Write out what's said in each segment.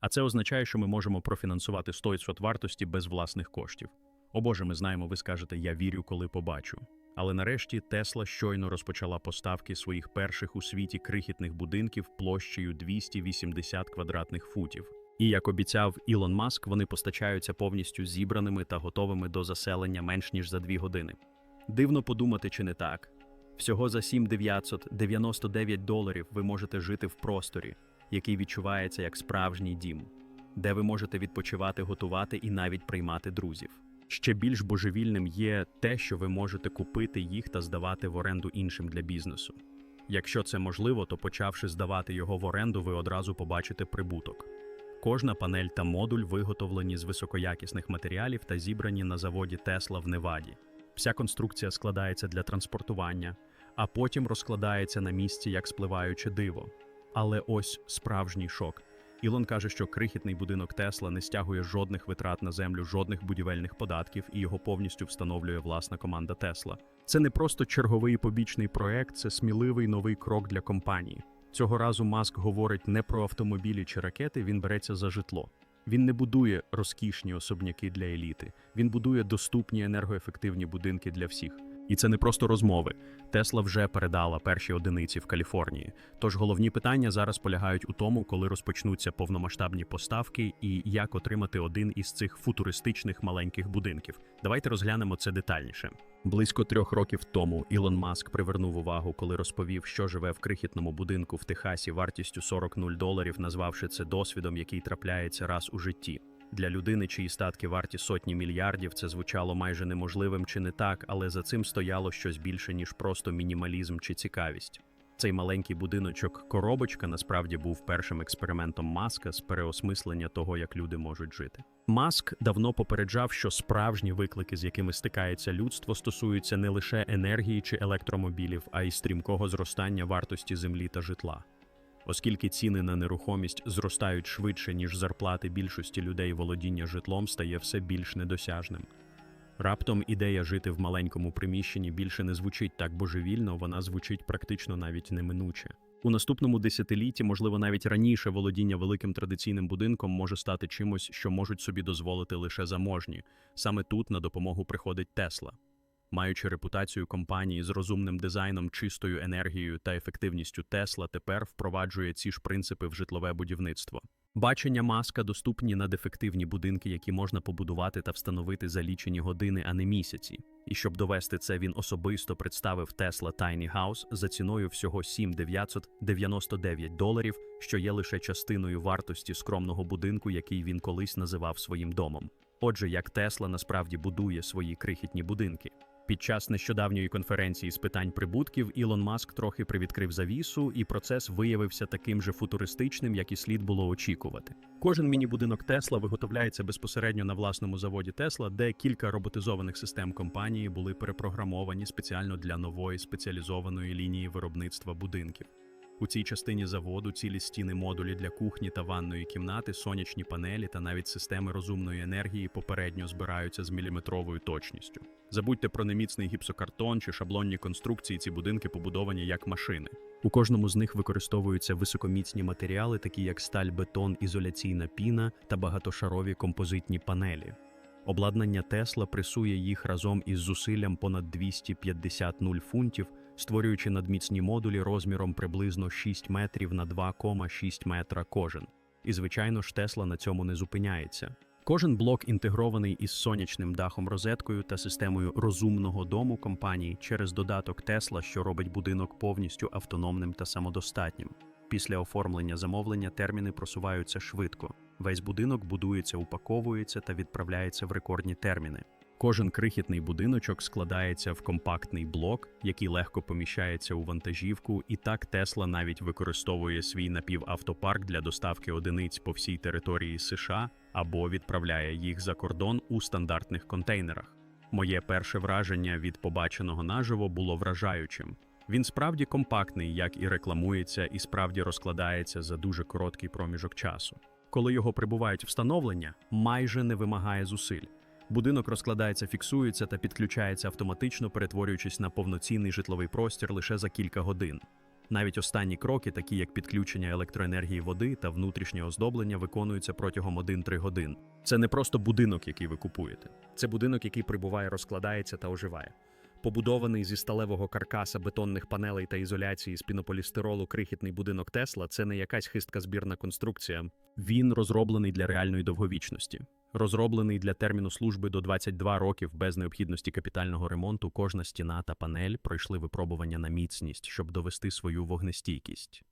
А це означає, що ми можемо профінансувати 100% вартості без власних коштів. О Боже, ми знаємо, ви скажете, я вірю, коли побачу. Але нарешті Тесла щойно розпочала поставки своїх перших у світі крихітних будинків площею 280 квадратних футів. І як обіцяв Ілон Маск, вони постачаються повністю зібраними та готовими до заселення менш ніж за дві години. Дивно подумати, чи не так. Всього за 7999 доларів ви можете жити в просторі, який відчувається як справжній дім, де ви можете відпочивати, готувати і навіть приймати друзів. Ще більш божевільним є те, що ви можете купити їх та здавати в оренду іншим для бізнесу. Якщо це можливо, то почавши здавати його в оренду, ви одразу побачите прибуток. Кожна панель та модуль виготовлені з високоякісних матеріалів та зібрані на заводі Тесла в Неваді. Вся конструкція складається для транспортування, а потім розкладається на місці як спливаюче диво. Але ось справжній шок. Ілон каже, що крихітний будинок Тесла не стягує жодних витрат на землю, жодних будівельних податків, і його повністю встановлює власна команда Тесла. Це не просто черговий побічний проект, це сміливий новий крок для компанії. Цього разу Маск говорить не про автомобілі чи ракети, він береться за житло. Він не будує розкішні особняки для еліти, він будує доступні енергоефективні будинки для всіх. І це не просто розмови. Тесла вже передала перші одиниці в Каліфорнії. Тож головні питання зараз полягають у тому, коли розпочнуться повномасштабні поставки і як отримати один із цих футуристичних маленьких будинків. Давайте розглянемо це детальніше. Близько трьох років тому Ілон Маск привернув увагу, коли розповів, що живе в крихітному будинку в Техасі вартістю 40 0 доларів, назвавши це досвідом, який трапляється раз у житті. Для людини, чиї статки варті сотні мільярдів, це звучало майже неможливим чи не так, але за цим стояло щось більше, ніж просто мінімалізм чи цікавість. Цей маленький будиночок коробочка насправді був першим експериментом Маска з переосмислення того, як люди можуть жити. Маск давно попереджав, що справжні виклики, з якими стикається людство, стосуються не лише енергії чи електромобілів, а й стрімкого зростання вартості землі та житла. Оскільки ціни на нерухомість зростають швидше, ніж зарплати більшості людей, володіння житлом стає все більш недосяжним. Раптом ідея жити в маленькому приміщенні більше не звучить так божевільно, вона звучить практично навіть неминуче. У наступному десятилітті, можливо, навіть раніше володіння великим традиційним будинком може стати чимось, що можуть собі дозволити лише заможні. Саме тут на допомогу приходить Тесла. Маючи репутацію компанії з розумним дизайном, чистою енергією та ефективністю Тесла, тепер впроваджує ці ж принципи в житлове будівництво. Бачення маска доступні над ефективні будинки, які можна побудувати та встановити за лічені години, а не місяці. І щоб довести це, він особисто представив Tesla Tiny House за ціною всього 7,999 доларів, що є лише частиною вартості скромного будинку, який він колись називав своїм домом. Отже, як Тесла насправді будує свої крихітні будинки. Під час нещодавньої конференції з питань прибутків Ілон Маск трохи привідкрив завісу, і процес виявився таким же футуристичним, як і слід було очікувати. Кожен міні-будинок Тесла виготовляється безпосередньо на власному заводі Тесла, де кілька роботизованих систем компанії були перепрограмовані спеціально для нової спеціалізованої лінії виробництва будинків. У цій частині заводу цілі стіни модулі для кухні та ванної кімнати, сонячні панелі та навіть системи розумної енергії попередньо збираються з міліметровою точністю. Забудьте про неміцний гіпсокартон чи шаблонні конструкції. Ці будинки побудовані як машини. У кожному з них використовуються високоміцні матеріали, такі як сталь, бетон, ізоляційна піна та багатошарові композитні панелі. Обладнання Тесла пресує їх разом із зусиллям понад 250 нуль фунтів, створюючи надміцні модулі розміром приблизно 6 метрів на 2,6 метра кожен. І, звичайно ж, Тесла на цьому не зупиняється. Кожен блок інтегрований із сонячним дахом розеткою та системою розумного дому компанії через додаток Тесла, що робить будинок повністю автономним та самодостатнім. Після оформлення замовлення терміни просуваються швидко. Весь будинок будується, упаковується та відправляється в рекордні терміни. Кожен крихітний будиночок складається в компактний блок, який легко поміщається у вантажівку, і так Тесла навіть використовує свій напівавтопарк для доставки одиниць по всій території США або відправляє їх за кордон у стандартних контейнерах. Моє перше враження від побаченого наживо було вражаючим. Він справді компактний, як і рекламується, і справді розкладається за дуже короткий проміжок часу. Коли його прибувають встановлення, майже не вимагає зусиль. Будинок розкладається, фіксується та підключається автоматично, перетворюючись на повноцінний житловий простір лише за кілька годин. Навіть останні кроки, такі як підключення електроенергії води та внутрішнє оздоблення, виконуються протягом 1-3 годин. Це не просто будинок, який ви купуєте. Це будинок, який прибуває, розкладається та оживає. Побудований зі сталевого каркаса, бетонних панелей та ізоляції з пінополістиролу крихітний будинок Тесла це не якась хистка збірна конструкція. Він розроблений для реальної довговічності. Розроблений для терміну служби до 22 років без необхідності капітального ремонту, кожна стіна та панель пройшли випробування на міцність, щоб довести свою вогнестійкість.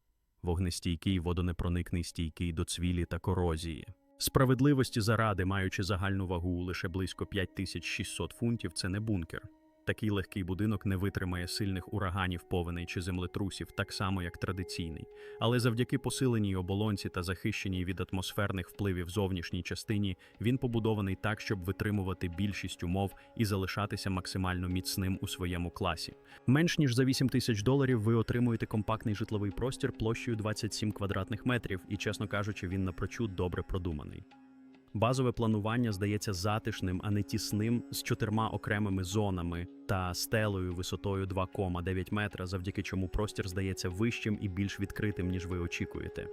Вогнестійкий, водонепроникний, стійкий до цвілі та корозії. Справедливості заради, маючи загальну вагу лише близько 5600 фунтів, це не бункер. Такий легкий будинок не витримає сильних ураганів, повеней чи землетрусів, так само як традиційний. Але завдяки посиленій оболонці та захищеній від атмосферних впливів зовнішній частині, він побудований так, щоб витримувати більшість умов і залишатися максимально міцним у своєму класі. Менш ніж за 8 тисяч доларів ви отримуєте компактний житловий простір площею 27 квадратних метрів, і, чесно кажучи, він напрочуд добре продуманий. Базове планування здається затишним, а не тісним, з чотирма окремими зонами та стелею висотою 2,9 метра, завдяки чому простір здається вищим і більш відкритим, ніж ви очікуєте.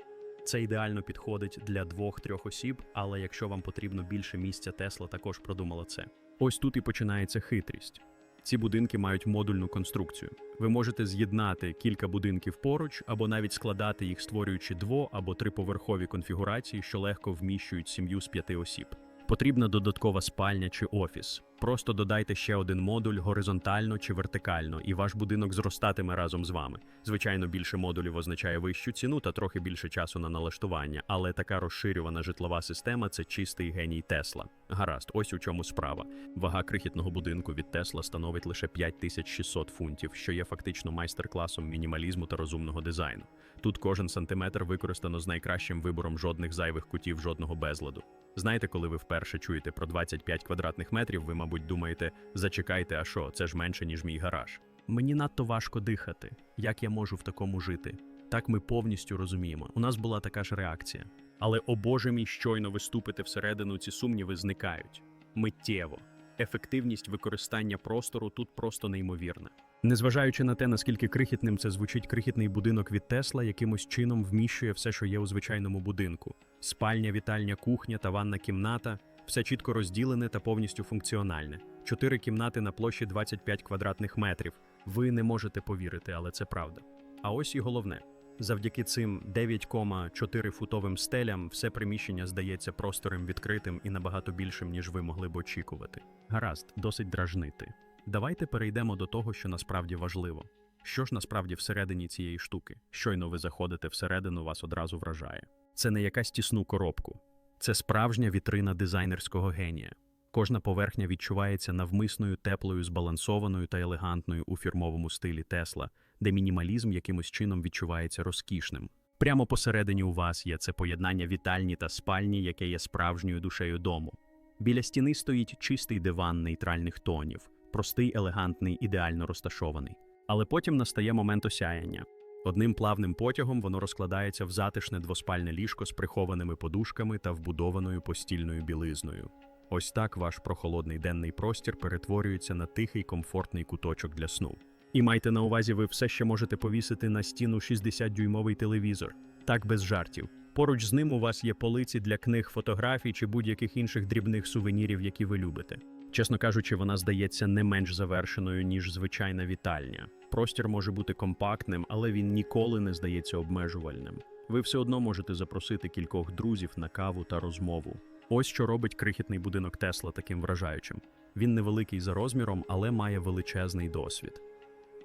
Це ідеально підходить для двох-трьох осіб, але якщо вам потрібно більше місця, Тесла також продумала це. Ось тут і починається хитрість. Ці будинки мають модульну конструкцію. Ви можете з'єднати кілька будинків поруч або навіть складати їх, створюючи дво- або триповерхові конфігурації, що легко вміщують сім'ю з п'яти осіб. Потрібна додаткова спальня чи офіс. Просто додайте ще один модуль горизонтально чи вертикально, і ваш будинок зростатиме разом з вами. Звичайно, більше модулів означає вищу ціну та трохи більше часу на налаштування, але така розширювана житлова система це чистий геній Тесла. Гаразд, ось у чому справа. Вага крихітного будинку від Тесла становить лише 5600 фунтів, що є фактично майстер-класом мінімалізму та розумного дизайну. Тут кожен сантиметр використано з найкращим вибором жодних зайвих кутів, жодного безладу. Знаєте, коли ви вперше чуєте про 25 квадратних метрів, ви, мабуть, думаєте, зачекайте, а що, це ж менше, ніж мій гараж. Мені надто важко дихати. Як я можу в такому жити? Так ми повністю розуміємо. У нас була така ж реакція. Але, о Боже мій, щойно ви ступите всередину, ці сумніви зникають. Миттєво. Ефективність використання простору тут просто неймовірна. Незважаючи на те, наскільки крихітним це звучить крихітний будинок від Тесла, якимось чином вміщує все, що є у звичайному будинку: спальня, вітальня, кухня та ванна кімната все чітко розділене та повністю функціональне. Чотири кімнати на площі 25 квадратних метрів. Ви не можете повірити, але це правда. А ось і головне. Завдяки цим 9,4 футовим стелям все приміщення здається просторим відкритим і набагато більшим, ніж ви могли б очікувати. Гаразд, досить дражнити. Давайте перейдемо до того, що насправді важливо. Що ж насправді всередині цієї штуки? Щойно ви заходите всередину, вас одразу вражає. Це не якась тісну коробку, це справжня вітрина дизайнерського генія. Кожна поверхня відчувається навмисною, теплою, збалансованою та елегантною у фірмовому стилі Тесла, де мінімалізм якимось чином відчувається розкішним. Прямо посередині у вас є це поєднання вітальні та спальні, яке є справжньою душею дому. Біля стіни стоїть чистий диван нейтральних тонів, простий, елегантний, ідеально розташований. Але потім настає момент осяяння. Одним плавним потягом воно розкладається в затишне двоспальне ліжко з прихованими подушками та вбудованою постільною білизною. Ось так ваш прохолодний денний простір перетворюється на тихий комфортний куточок для сну. І майте на увазі, ви все ще можете повісити на стіну 60-дюймовий телевізор, так без жартів. Поруч з ним у вас є полиці для книг, фотографій чи будь-яких інших дрібних сувенірів, які ви любите. Чесно кажучи, вона здається не менш завершеною, ніж звичайна вітальня. Простір може бути компактним, але він ніколи не здається обмежувальним. Ви все одно можете запросити кількох друзів на каву та розмову. Ось що робить крихітний будинок Тесла таким вражаючим. Він невеликий за розміром, але має величезний досвід.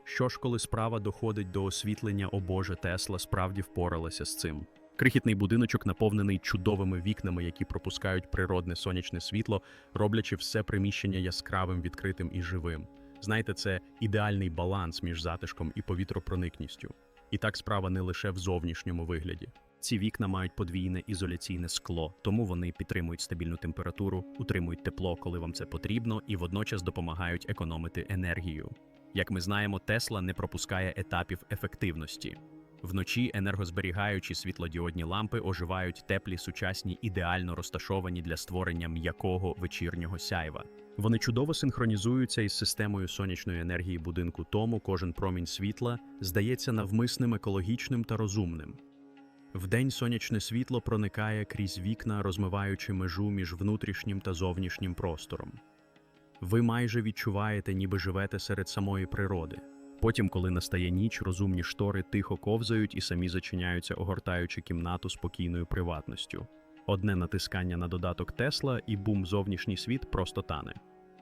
Що ж, коли справа доходить до освітлення, о Боже, Тесла справді впоралася з цим. Крихітний будиночок наповнений чудовими вікнами, які пропускають природне сонячне світло, роблячи все приміщення яскравим, відкритим і живим. Знаєте, це ідеальний баланс між затишком і повітропроникністю. І так справа не лише в зовнішньому вигляді. Ці вікна мають подвійне ізоляційне скло, тому вони підтримують стабільну температуру, утримують тепло, коли вам це потрібно, і водночас допомагають економити енергію. Як ми знаємо, Тесла не пропускає етапів ефективності. Вночі енергозберігаючі світлодіодні лампи оживають теплі, сучасні, ідеально розташовані для створення м'якого вечірнього сяйва. Вони чудово синхронізуються із системою сонячної енергії будинку, тому кожен промінь світла здається навмисним, екологічним та розумним. Вдень сонячне світло проникає крізь вікна, розмиваючи межу між внутрішнім та зовнішнім простором. Ви майже відчуваєте, ніби живете серед самої природи. Потім, коли настає ніч, розумні штори тихо ковзають і самі зачиняються, огортаючи кімнату спокійною приватністю. Одне натискання на додаток Тесла і бум, зовнішній світ просто тане.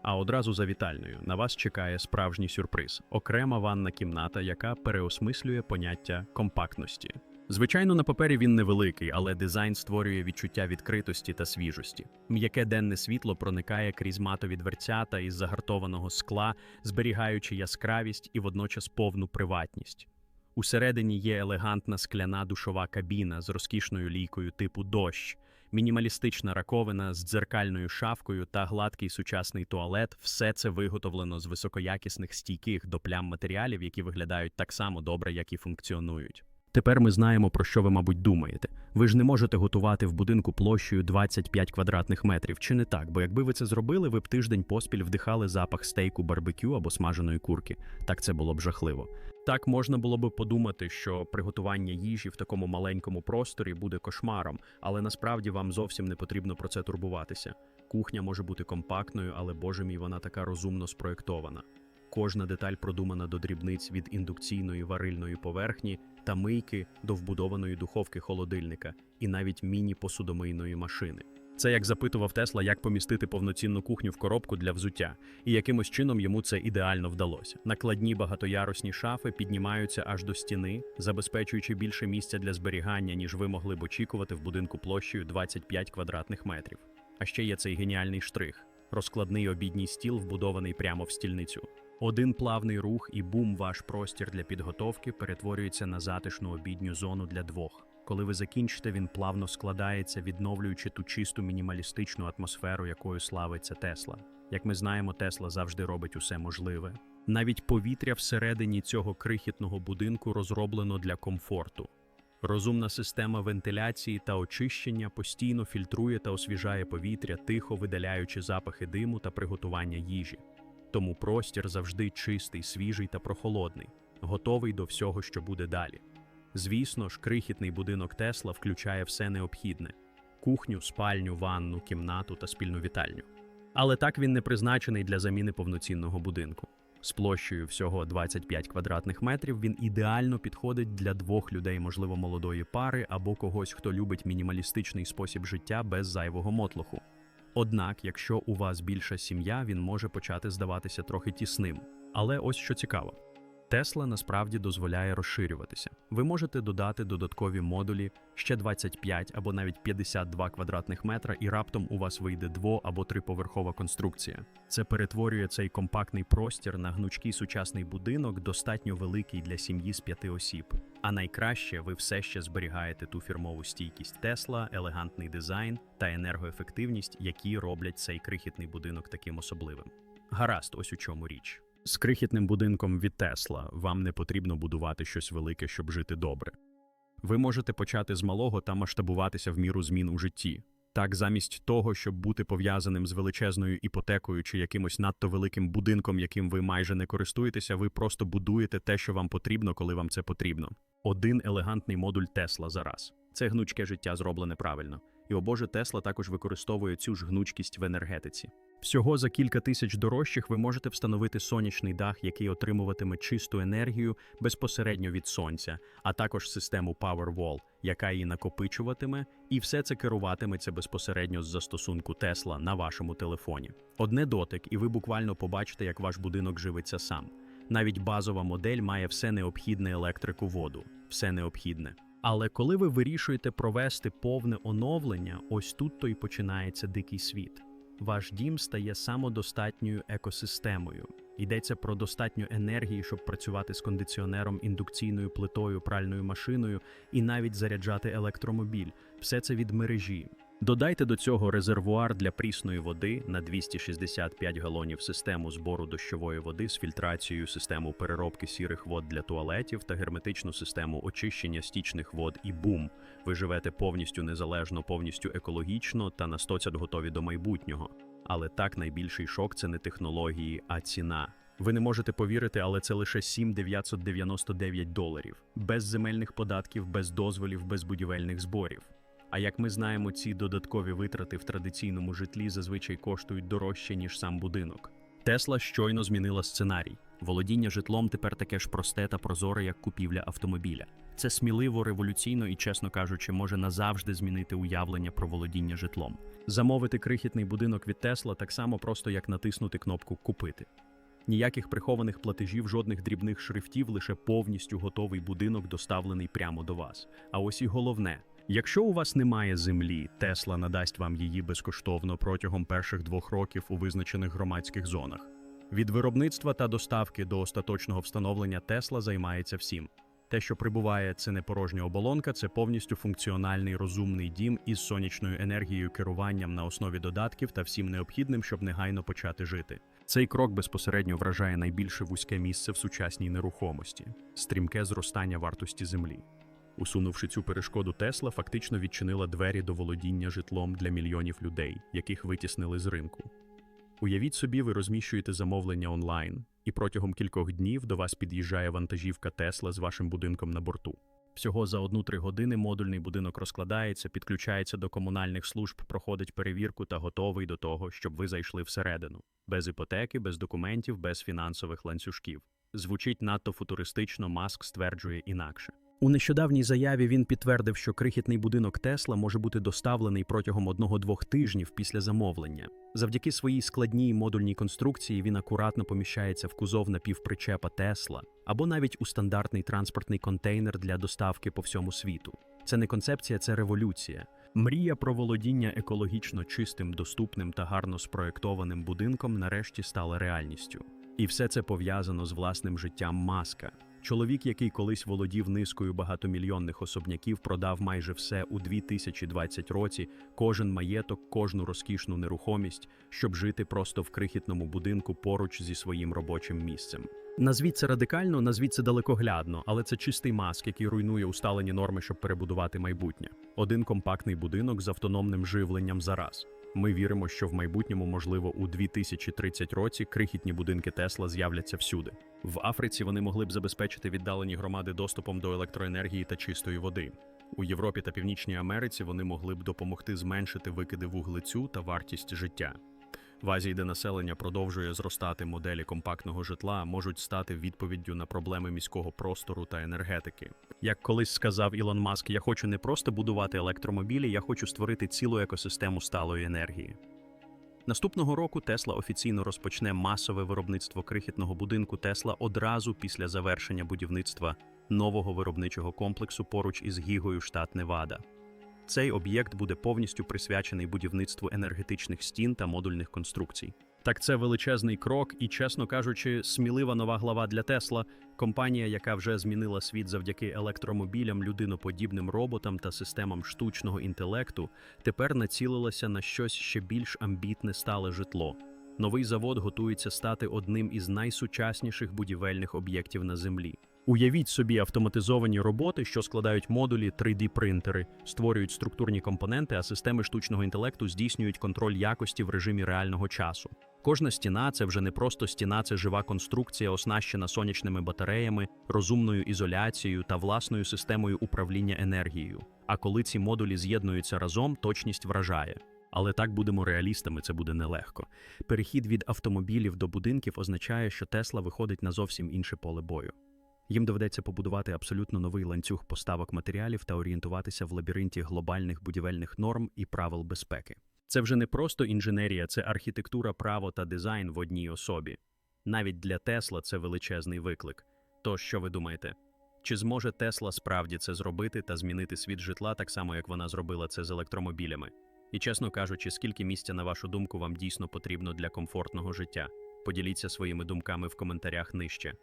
А одразу за вітальною на вас чекає справжній сюрприз окрема ванна кімната, яка переосмислює поняття компактності. Звичайно, на папері він невеликий, але дизайн створює відчуття відкритості та свіжості. М'яке денне світло проникає крізь матові дверцята із загартованого скла, зберігаючи яскравість і водночас повну приватність. Усередині є елегантна скляна душова кабіна з розкішною лійкою типу дощ, мінімалістична раковина з дзеркальною шафкою та гладкий сучасний туалет. Все це виготовлено з високоякісних стійких до плям матеріалів, які виглядають так само добре, як і функціонують. Тепер ми знаємо, про що ви, мабуть, думаєте. Ви ж не можете готувати в будинку площею 25 квадратних метрів, чи не так? Бо якби ви це зробили, ви б тиждень поспіль вдихали запах стейку барбекю або смаженої курки. Так це було б жахливо. Так можна було б подумати, що приготування їжі в такому маленькому просторі буде кошмаром, але насправді вам зовсім не потрібно про це турбуватися. Кухня може бути компактною, але боже мій, вона така розумно спроєктована. Кожна деталь продумана до дрібниць від індукційної варильної поверхні та мийки до вбудованої духовки холодильника і навіть міні-посудомийної машини. Це як запитував Тесла, як помістити повноцінну кухню в коробку для взуття, і якимось чином йому це ідеально вдалося. Накладні багатоярусні шафи піднімаються аж до стіни, забезпечуючи більше місця для зберігання, ніж ви могли б очікувати в будинку площею 25 квадратних метрів. А ще є цей геніальний штрих: розкладний обідній стіл, вбудований прямо в стільницю. Один плавний рух і бум, ваш простір для підготовки перетворюється на затишну обідню зону для двох. Коли ви закінчите, він плавно складається, відновлюючи ту чисту мінімалістичну атмосферу, якою славиться Тесла. Як ми знаємо, Тесла завжди робить усе можливе. Навіть повітря всередині цього крихітного будинку розроблено для комфорту. Розумна система вентиляції та очищення постійно фільтрує та освіжає повітря, тихо видаляючи запахи диму та приготування їжі. Тому простір завжди чистий, свіжий та прохолодний, готовий до всього, що буде далі. Звісно ж, крихітний будинок Тесла включає все необхідне: кухню, спальню, ванну, кімнату та спільну вітальню. Але так він не призначений для заміни повноцінного будинку. З площею всього 25 квадратних метрів він ідеально підходить для двох людей, можливо, молодої пари або когось, хто любить мінімалістичний спосіб життя без зайвого мотлоху. Однак, якщо у вас більша сім'я, він може почати здаватися трохи тісним. Але ось що цікаво. Тесла насправді дозволяє розширюватися. Ви можете додати додаткові модулі ще 25 або навіть 52 квадратних метра, і раптом у вас вийде дво- або триповерхова конструкція. Це перетворює цей компактний простір на гнучкий сучасний будинок, достатньо великий для сім'ї з п'яти осіб. А найкраще ви все ще зберігаєте ту фірмову стійкість Тесла, елегантний дизайн та енергоефективність, які роблять цей крихітний будинок таким особливим. Гаразд, ось у чому річ. З крихітним будинком від Тесла вам не потрібно будувати щось велике, щоб жити добре. Ви можете почати з малого та масштабуватися в міру змін у житті. Так, замість того, щоб бути пов'язаним з величезною іпотекою чи якимось надто великим будинком, яким ви майже не користуєтеся, ви просто будуєте те, що вам потрібно, коли вам це потрібно. Один елегантний модуль Тесла за раз. Це гнучке життя зроблене правильно. І о Боже, Тесла також використовує цю ж гнучкість в енергетиці. Всього за кілька тисяч дорожчих ви можете встановити сонячний дах, який отримуватиме чисту енергію безпосередньо від сонця, а також систему Powerwall, яка її накопичуватиме, і все це керуватиметься безпосередньо з застосунку Тесла на вашому телефоні. Одне дотик, і ви буквально побачите, як ваш будинок живиться сам. Навіть базова модель має все необхідне електрику, воду, все необхідне. Але коли ви вирішуєте провести повне оновлення, ось тут то й починається дикий світ. Ваш дім стає самодостатньою екосистемою. Йдеться про достатньо енергії, щоб працювати з кондиціонером, індукційною плитою, пральною машиною і навіть заряджати електромобіль. Все це від мережі. Додайте до цього резервуар для прісної води на 265 галонів систему збору дощової води з фільтрацією, систему переробки сірих вод для туалетів та герметичну систему очищення стічних вод і бум. Ви живете повністю незалежно, повністю екологічно та на 100% готові до майбутнього. Але так найбільший шок це не технології, а ціна. Ви не можете повірити, але це лише 7,999 доларів. Без земельних податків, без дозволів, без будівельних зборів. А як ми знаємо, ці додаткові витрати в традиційному житлі зазвичай коштують дорожче, ніж сам будинок. Тесла щойно змінила сценарій. Володіння житлом тепер таке ж просте та прозоре, як купівля автомобіля. Це сміливо, революційно і, чесно кажучи, може назавжди змінити уявлення про володіння житлом. Замовити крихітний будинок від Тесла так само просто, як натиснути кнопку Купити. Ніяких прихованих платежів, жодних дрібних шрифтів, лише повністю готовий будинок, доставлений прямо до вас. А ось і головне: якщо у вас немає землі, Тесла надасть вам її безкоштовно протягом перших двох років у визначених громадських зонах. Від виробництва та доставки до остаточного встановлення Тесла займається всім. Те, що прибуває, це не порожня оболонка, це повністю функціональний розумний дім із сонячною енергією, керуванням на основі додатків та всім необхідним, щоб негайно почати жити. Цей крок безпосередньо вражає найбільше вузьке місце в сучасній нерухомості стрімке зростання вартості землі. Усунувши цю перешкоду, Тесла фактично відчинила двері до володіння житлом для мільйонів людей, яких витіснили з ринку. Уявіть собі, ви розміщуєте замовлення онлайн, і протягом кількох днів до вас під'їжджає вантажівка Тесла з вашим будинком на борту. Всього за 1-3 години модульний будинок розкладається, підключається до комунальних служб, проходить перевірку та готовий до того, щоб ви зайшли всередину. Без іпотеки, без документів, без фінансових ланцюжків. Звучить надто футуристично, Маск стверджує інакше. У нещодавній заяві він підтвердив, що крихітний будинок Тесла може бути доставлений протягом одного-двох тижнів після замовлення. Завдяки своїй складній модульній конструкції він акуратно поміщається в кузов напівпричепа Тесла або навіть у стандартний транспортний контейнер для доставки по всьому світу. Це не концепція, це революція. Мрія про володіння екологічно чистим, доступним та гарно спроєктованим будинком нарешті стала реальністю. І все це пов'язано з власним життям Маска. Чоловік, який колись володів низкою багатомільйонних особняків, продав майже все у 2020 році, кожен маєток, кожну розкішну нерухомість, щоб жити просто в крихітному будинку поруч зі своїм робочим місцем. Назвіть це радикально, назвіть це далекоглядно, але це чистий маск, який руйнує усталені норми, щоб перебудувати майбутнє. Один компактний будинок з автономним живленням за раз. Ми віримо, що в майбутньому, можливо, у 2030 році крихітні будинки Тесла з'являться всюди. В Африці вони могли б забезпечити віддалені громади доступом до електроенергії та чистої води. У Європі та Північній Америці вони могли б допомогти зменшити викиди вуглецю та вартість життя. В Азії, де населення продовжує зростати, моделі компактного житла можуть стати відповіддю на проблеми міського простору та енергетики. Як колись сказав Ілон Маск, я хочу не просто будувати електромобілі, я хочу створити цілу екосистему сталої енергії. Наступного року Тесла офіційно розпочне масове виробництво крихітного будинку Тесла одразу після завершення будівництва нового виробничого комплексу поруч із Гігою штат Невада. Цей об'єкт буде повністю присвячений будівництву енергетичних стін та модульних конструкцій. Так, це величезний крок і, чесно кажучи, смілива нова глава для Тесла, компанія, яка вже змінила світ завдяки електромобілям, людиноподібним роботам та системам штучного інтелекту, тепер націлилася на щось ще більш амбітне стале житло. Новий завод готується стати одним із найсучасніших будівельних об'єктів на землі. Уявіть собі автоматизовані роботи, що складають модулі 3D-принтери, створюють структурні компоненти, а системи штучного інтелекту здійснюють контроль якості в режимі реального часу. Кожна стіна це вже не просто стіна, це жива конструкція, оснащена сонячними батареями, розумною ізоляцією та власною системою управління енергією. А коли ці модулі з'єднуються разом, точність вражає. Але так будемо реалістами, це буде нелегко. Перехід від автомобілів до будинків означає, що Тесла виходить на зовсім інше поле бою. Їм доведеться побудувати абсолютно новий ланцюг поставок матеріалів та орієнтуватися в лабіринті глобальних будівельних норм і правил безпеки. Це вже не просто інженерія, це архітектура, право та дизайн в одній особі. Навіть для Тесла це величезний виклик. То що ви думаєте? Чи зможе Тесла справді це зробити та змінити світ житла так само, як вона зробила це з електромобілями? І чесно кажучи, скільки місця, на вашу думку, вам дійсно потрібно для комфортного життя? Поділіться своїми думками в коментарях нижче.